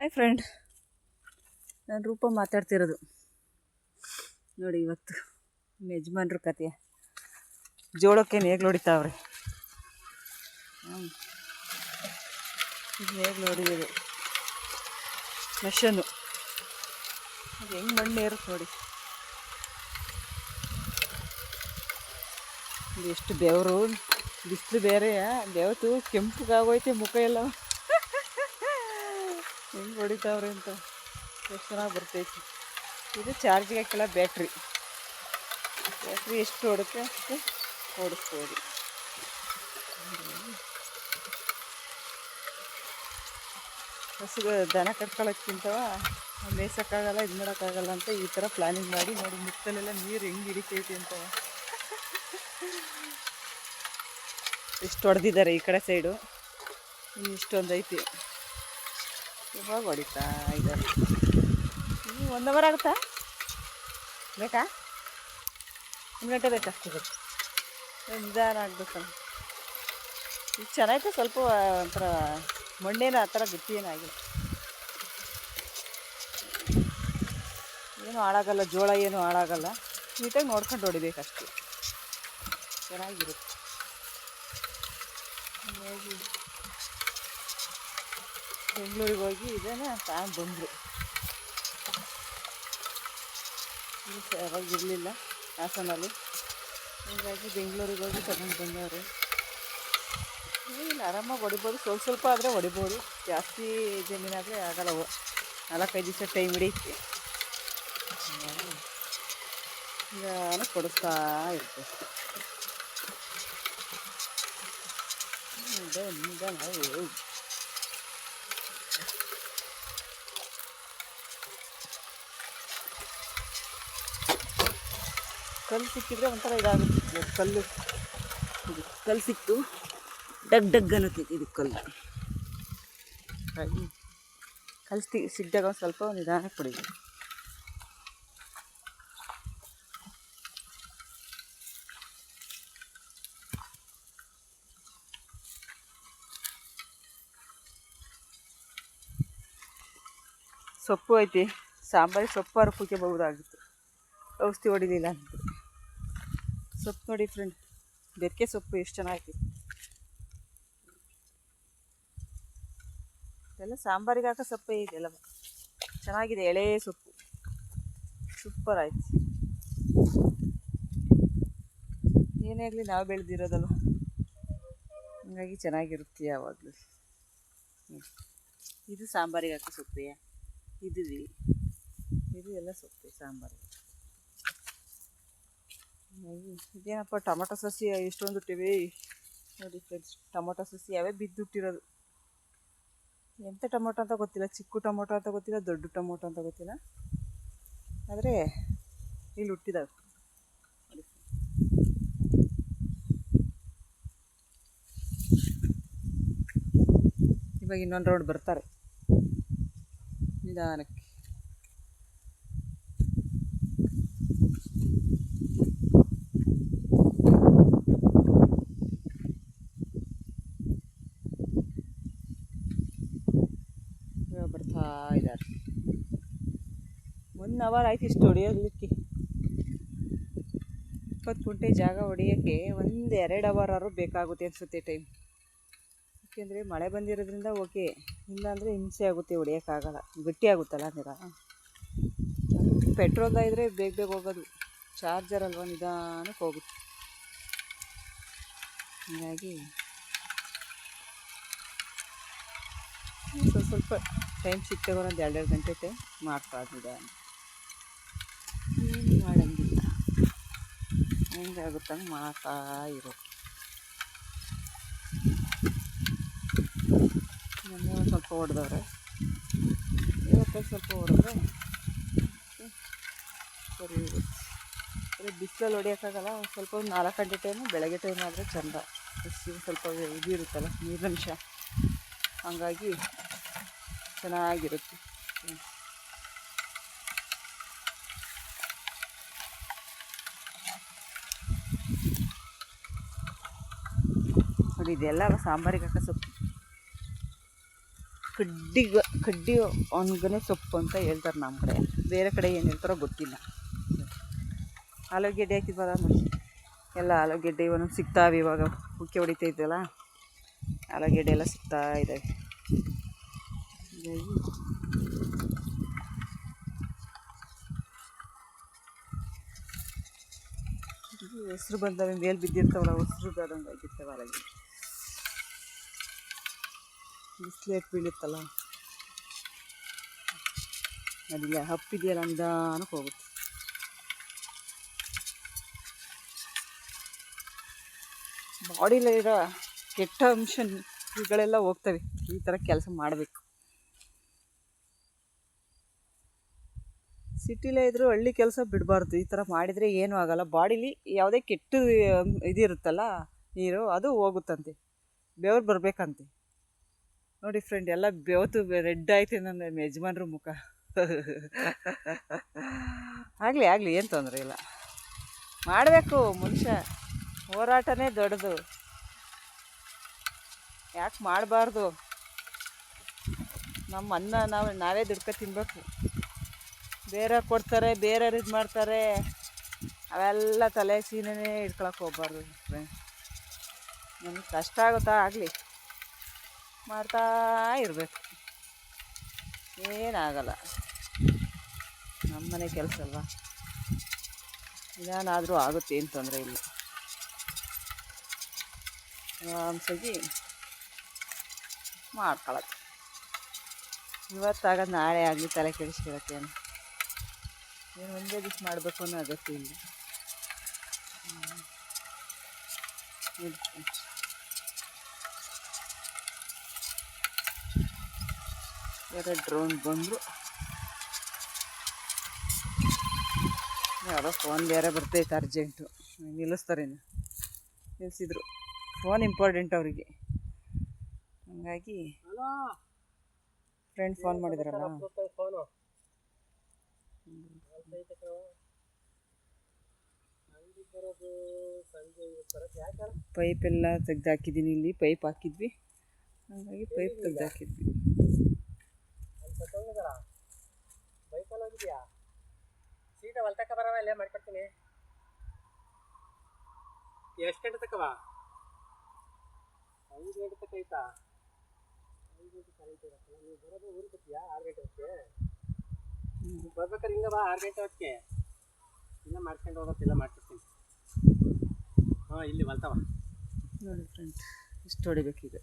Hi friend ನಾನು ರೂಪ ಮಾತಾಡ್ತಿರೋದು. ನೋಡಿ, ಇವತ್ತು ಯಜಮಾನ್ರ ಕತೆ. ಜೋಳಕ್ಕೆ ನೇಗ್ಲು ಹೊಡಿತಾವ್ರೆ. ಹ್ಞೂ ಇದು ನೇಗ್ಲು ಹೊಡಿಯೋದು. ಮೆಷನ್ನು. ಅದು ಹೆಂಗೆ ಮಣ್ಣು ಇರುತ್ತೆ ನೋಡಿ. ಎಷ್ಟು ಬೆವರು. ಬಿಸಿಲು ಬೇರೆಯಾ ಬೆವತು ಕೆಂಪಗಾಗೋಯ್ತೆ ಮುಖ ಎಲ್ಲ. ಹೆಂಗೆ ಹೊಡಿತಾವ್ರಿ ಅಂತ. ಎಷ್ಟು ಚೆನ್ನಾಗಿ ಬರ್ತೈತಿ. ಇದು ಚಾರ್ಜಿಗೆ ಹಾಕಿಲ್ಲ ಬ್ಯಾಟ್ರಿ ಬ್ಯಾಟ್ರಿ ಎಷ್ಟು ಹೊಡುತ್ತೆ ಅಷ್ಟು ಓಡಿಸ್ಬೋದು ಹಸುಗಳು ದನ ಕಟ್ಕೊಳ್ಳೋಕ್ಕಿಂತ ಮೇಯ್ಸೋಕ್ಕಾಗಲ್ಲ, ಇದು ಮಾಡೋಕ್ಕಾಗಲ್ಲ ಅಂತ ಈ ಥರ ಪ್ಲಾನಿಂಗ್ ಮಾಡಿ ನೋಡಿ, ಮುತ್ತಲೆಲ್ಲ ನೀರು ಹೆಂಗೆ ಹಿಡಿತೈತಿ ಅಂತ. ಇಷ್ಟು ಹೊಡೆದಿದ್ದಾರೆ ಈ ಕಡೆ ಸೈಡು ಇನ್ನು ಇಷ್ಟೊಂದು ಐತಿ. ಇವಾಗ ಹೊಡಿತಾ ಇದ್ದಾರೆ ಒಂದು ಅವರ್ ಆಗುತ್ತಾ? ಬೇಕಾ? ಒಂದು ಗಂಟೆ ಬೇಕಾ? ನಿಧಾನ ಆಗ್ಬೇಕಲ್ಲ ಇದು ಚೆನ್ನಾಗಿತ್ತು ಸ್ವಲ್ಪ ಒಂಥರ ಮಣ್ಣೇನು ಆ ಥರ ಗಟ್ಟಿ ಏನಾಗಿಲ್ಲ ಏನು ಹಾಳಾಗಲ್ಲ, ಜೋಳ ಏನು ಹಾಳಾಗಲ್ಲ. ನೀಟಾಗಿ ನೋಡ್ಕೊಂಡು ಹೊಡಿಬೇಕಷ್ಟೇ. ಚೆನ್ನಾಗಿರುತ್ತೆ. ಬೆಂಗಳೂರಿಗೆ ಹೋಗಿ ಇದನ್ನು ತಗೊಂಡು ಬಂದರು. ಯಾವಾಗ ಇರಲಿಲ್ಲ ಹಾಸನಲ್ಲಿ. ಹೀಗಾಗಿ ಬೆಂಗಳೂರಿಗೆ ಹೋಗಿ ತಗೊಂಡು ಬಂದವರು. ಇಲ್ಲ ಆರಾಮಾಗಿ ಹೊಡಿಬೋದು, ಸ್ವಲ್ಪ ಸ್ವಲ್ಪ ಆದರೆ ಹೊಡಿಬೋದು. ಜಾಸ್ತಿ ಜಮೀನಾದರೆ ಆಗಲ್ಲ ನಾಲ್ಕೈದು ದಿವಸ ಟೈಮ್ ಹಿಡಿಯುತ್ತೆ. ನಿಧಾನ ಕೊಡಿಸ್ತಾ ಇರ್ತೇವೆ. ನಿಧಾನ ನಿಧಾನ ಕಲ್ಲು ಸಿಕ್ಕಿದ್ರೆ ಒಂಥರ ಇದಾಗುತ್ತೆ. ಕಲ್ಲು, ಇದು ಕಲ್ಲು ಸಿಕ್ತು. ಡಗ್ ಡಗ್ ಅನ್ನತ್ತೈತಿ ಇದು ಕಲ್ಲು. ಹಾಗಾಗಿ ಕಲ್ಲು ಸಿಕ್ಕಿದಾಗ ಒಂದು ಸ್ವಲ್ಪ ನಿಧಾನ ಕುಡಿಬೇಕು ಸೊಪ್ಪು ಐತಿ. ಸಾಂಬಾರಿಗೆ ಸೊಪ್ಪಾರು ಕುಯ್ಕೋಬಹುದಾಗಿತ್ತು ಔಷಧಿ ಹೊಡಿಲಿಲ್ಲ ಅಂತ. ಸೊಪ್ಪು ನೋಡಿ ಫ್ರೆಂಡ್ ಬೆರಕೆ ಸೊಪ್ಪು ಎಷ್ಟು ಚೆನ್ನಾಗಿ. ಎಲ್ಲ ಸಾಂಬಾರಿಗೆ ಹಾಕೋ ಸೊಪ್ಪೇ ಇದೆಲ್ಲ ಚೆನ್ನಾಗಿದೆ ಎಳೆ ಸೊಪ್ಪು. ಸೂಪರ್ ಆಯ್ತು. ಏನೇ ಆಗಲಿ ನಾವು ಬೆಳೆದಿರೋದಲ್ಲ ಹಂಗಾಗಿ ಚೆನ್ನಾಗಿರುತ್ತೆ ಯಾವಾಗಲೂ. ಇದು ಸಾಂಬಾರಿಗೆ ಹಾಕೋ ಸೊಪ್ಪೆಯಾ ಇದು ರೀ. ಇದು ಎಲ್ಲ ಸೊಪ್ಪೆ ಸಾಂಬಾರಿಗೆ. ಇದೇನಪ್ಪ, ಟೊಮೊಟೊ ಸಸಿ, ಎಷ್ಟೊಂದು ಹುಟ್ಟಿವೆ ನೋಡಿ ಫ್ರೆಂಡ್ಸ್ ಟೊಮೊಟೊ ಸಸಿ ಯಾವೇ ಬಿದ್ದುಟ್ಟಿರೋದು. ಎಂಥ ಟೊಮೊಟೊ ಅಂತ ಗೊತ್ತಿಲ್ಲ, ಚಿಕ್ಕ ಟೊಮೊಟೊ ಅಂತ ಗೊತ್ತಿಲ್ಲ, ದೊಡ್ಡ ಟೊಮೊಟೊ ಅಂತ ಗೊತ್ತಿಲ್ಲ. ಆದರೆ ಇಲ್ಲಿ ಹುಟ್ಟಿದಾವೆ. ಇವಾಗ ಇನ್ನೊಂದು ರೌಂಡ್ ಬರ್ತಾರೆ. ನಿಧಾನಕ್ಕೆ ಇವಾಗ ಬರ್ತಾ ಇದ್ದಾರೆ ಒನ್ ಅವರ್ ಆಯ್ತು ಇಷ್ಟು ಹೊಡಿಯೋದಕ್ಕೆ. ಇಪ್ಪತ್ತು ಗುಂಟೆ ಜಾಗ ಹೊಡಿಯೋಕ್ಕೆ ಒಂದು ಎರಡು ಅವರ್ ಆದರೂ ಬೇಕಾಗುತ್ತೆ ಅನಿಸುತ್ತೆ ಟೈಮ್ ಯಾಕೆಂದರೆ ಮಳೆ ಬಂದಿರೋದ್ರಿಂದ ಓಕೆ ಇಲ್ಲಾಂದರೆ ಹಿಂಸೆ ಆಗುತ್ತೆ ಹೊಡಿಯೋಕ್ಕಾಗಲ್ಲ. ಗಟ್ಟಿ ಆಗುತ್ತಲ್ಲ ನೀರ ಪೆಟ್ರೋಲ್ದ ಇದ್ದರೆ ಬೇಗ ಬೇಗ ಹೋಗೋದು. ಚಾರ್ಜರ್ ಅಲ್ವಾ ನಿಧಾನಕ್ಕೆ ಹೋಗುತ್ತೆ. ಹೀಗಾಗಿ ಸ್ವಲ್ಪ ಸ್ವಲ್ಪ ಟೈಮ್ ಸಿಕ್ತಾಗ ಒಂದು ಎರಡೆರಡು ಗಂಟೆ ಟೈಮ್ ಮಾಡ್ತಾ ನಿಧಾನ ಏನು ಮಾಡಂಗಿಲ್ಲ ಹೆಂಗಾಗುತ್ತಂಗೆ ಮಾಡ್ತಾ ಇರೋದು ಮೊನ್ನೆ ಒಂದು ಸ್ವಲ್ಪ ಹೊಡೆದವ್ರೆ. ಇವತ್ತು ಸ್ವಲ್ಪ ಹೊಡೆದ್ರೆ ಸರಿ ಬರೀ ಬಿಸಿಲಲ್ಲಿ ಹೊಡಿಯೋಕ್ಕಾಗಲ್ಲ, ಒಂದು ಸ್ವಲ್ಪ ಒಂದು ನಾಲ್ಕು ಗಂಟೆ ಟೈಮು ಬೆಳಗ್ಗೆ ಟೈಮ್ ಆದರೆ ಚಂದ. ಬಿಸಿಲು ಸ್ವಲ್ಪ ಇದು ಇರುತ್ತಲ್ಲ ನೀರಿನಂಶ ಹಂಗಾಗಿ ಚೆನ್ನಾಗಿರುತ್ತೆ ಹ್ಮ್. ನೋಡಿ ಇದೆಲ್ಲ ಸಾಂಬಾರಿಗೆ ಹಾಕೋ ಸೊಪ್ಪು. ಕಡ್ಡಿಗೆ, ಕಡ್ಡಿ ಒಣಗನೆ ಸೊಪ್ಪು ಅಂತ ಹೇಳ್ತಾರೆ ನಮ್ಮ ಕಡೆ. ಬೇರೆ ಕಡೆ ಏನು ಹೇಳ್ತಾರೋ ಗೊತ್ತಿಲ್ಲ. ಆಲೂಗೆಡ್ಡೆ ಹಾಕಿದ್ವಲ್ಲ ಎಲ್ಲ ಆಲೂಗೆಡ್ಡೆ ಒಂದೊಂದು ಸಿಗ್ತಾವೆ ಇವಾಗ. ಉಕ್ಕಿ ಹೊಡಿತಾ ಇದ್ದಲ್ಲ ಆಲೂಗೆಡ್ಡೆ ಎಲ್ಲ ಸಿಗ್ತಾ ಇದ್ದಾವೆ ಹೆಸ್ರು ಬಂದವೆ, ಮೇಲೆ ಬಿದ್ದಿರ್ತಾವಲ್ಲ ಹೆಸ್ರು ಬರೋಂಗೆ ಆಗಿರ್ತವೆ ಆಲೂಗೆಡ್ಡೆ. ಬಿಸಿಲು ಬೀಳುತ್ತಲ್ಲ? ಅದಿಲ್ಲ, ಹಪ್ಪಿದೆಯಲ್ಲ ನಿಧಾನಕ್ಕೆ ಹೋಗುತ್ತೆ. ಬಾಡಿಲಿರೋ ಕೆಟ್ಟ ಅಂಶ ಇವುಗಳೆಲ್ಲ ಹೋಗ್ತವೆ. ಈ ಥರ ಕೆಲಸ ಮಾಡಬೇಕು. ಸಿಟಿಲೇ ಇದ್ದರೂ ಹಳ್ಳಿ ಕೆಲಸ ಬಿಡಬಾರ್ದು. ಈ ಥರ ಮಾಡಿದರೆ ಏನೂ ಆಗಲ್ಲ. ಬಾಡಿಲಿ ಯಾವುದೇ ಕೆಟ್ಟ, ಇದಿರುತ್ತಲ್ಲ, ನೀರು, ಅದು ಹೋಗುತ್ತಂತೆ. ಬೆವರು ಬರಬೇಕಂತೆ. ನೋಡಿ ಫ್ರೆಂಡ್ ಎಲ್ಲ ಬೆವತು ರೆಡ್ ಆಯ್ತು ನನ್ನ ಯಜಮಾನ್ರ ಮುಖ. ಆಗಲಿ ಆಗಲಿ, ಏನು ತೊಂದರೆ ಇಲ್ಲ. ಮಾಡಬೇಕು ಮನುಷ್ಯ. ಹೋರಾಟನೇ ದೊಡ್ಡದು. ಯಾಕೆ ಮಾಡಬಾರ್ದು? ನಮ್ಮ ಅನ್ನ ನಾವು ನಾವೇ ದುಡ್ಕ ತಿನ್ನಬೇಕು ಬೇರೆ ಕೊಡ್ತಾರೆ, ಬೇರೆಯವ್ರು ಇದು ಮಾಡ್ತಾರೆ. ಅವೆಲ್ಲ ತಲೆ ಸೀನೇ ಇಟ್ಕೊಳಕ್ಕೆ ಹೋಗ್ಬಾರ್ದು ಫ್ರೆಂಡ್ ನಮ್ಗೆ ಕಷ್ಟ ಆಗುತ್ತಾ? ಆಗಲಿ. ಮಾಡ್ತಾ ಇರಬೇಕು. ಏನಾಗಲ್ಲ. ನಮ್ಮನೆ ಕೆಲಸ ಅಲ್ವಾ? ನಿಧಾನಾದರೂ ಆಗುತ್ತೆ, ಏನು ತೊಂದರೆ ಇಲ್ಲ. ಆರಾಮ್ಸಾಗಿ ಮಾಡ್ಕೊಳತ್ತೆ ಇವತ್ತಾಗ ನಾಳೆ ಆಗಲಿ ತಲೆ ಕೆಡಿಸ್ಕೊಳಕ್ಕೆ ಏನು? ಏನು ಒಂದೇ ದಿವಸ ಮಾಡಬೇಕು ಅನ್ನೋ ಅಗತ್ಯ ಇಲ್ಲ ಹ್ಮ್. ಇದು. ಎರಡು ಡ್ರೋನ್ ಬಂದರು. ಯಾವುದೋ ಫೋನ್ ಬೇರೆ ಬರ್ತೈತೆ ಅರ್ಜೆಂಟು ನಿಲ್ಲಿಸ್ತಾರೆ ನಿಲ್ಲಿಸಿದ್ರು ಫೋನ್ ಇಂಪಾರ್ಟೆಂಟ್ ಅವರಿಗೆ. ಹಂಗಾಗಿ ಫ್ರೆಂಡ್ ಫೋನ್ ಮಾಡಿದ್ರಲ್ಲ? ಪೈಪ್ ಎಲ್ಲ ತೆಗ್ದು ಹಾಕಿದ್ದೀನಿ ಇಲ್ಲಿ. ಪೈಪ್ ಹಾಕಿದ್ವಿ. ಹಂಗಾಗಿ ಪೈಪ್ ತೆಗ್ದು ಹಾಕಿದ್ವಿ ಬೈಕಲ್ಲಿ ಹೋಗಿದ್ಯಾ ಸೀಟ ಹೊಲ್ತಕ್ಕ ಬರವ ಇಲ್ಲೇ ಮಾಡ್ಕೊಡ್ತೀನಿ. ಎಷ್ಟು ಗಂಟೆ ತಕವ ಬಾ ಐದು ಗಂಟೆ ತಕ ಐತಾ ಐದು ಗಂಟೆ ಕರೆಂಟ್ ಇರತ್ತಲ್ಲ ನೀವು ಬರೋದು ಊರಿಗೆ ಬರ್ತೀಯಾ ಆರು ಗಂಟೆ ಹೊತ್ತಿಗೆ? ಬರ್ಬೇಕಾದ್ರೆ ಹಿಂಗೆ ಬಾ ಆರು ಗಂಟೆ ಹೊತ್ತಿಗೆ. ಇಲ್ಲ ಮಾಡ್ಕೊಂಡು ಹೋಗೋತ್ತಿಲ್ಲ ಮಾಡ್ಕೊಡ್ತೀನಿ. ಹಾಂ ಇಲ್ಲಿ ಹೊಲ್ತವ. ನೋಡಿ ಫ್ರೆಂಡ್ ಇಷ್ಟು ಹೊಡಿಬೇಕೀಗ.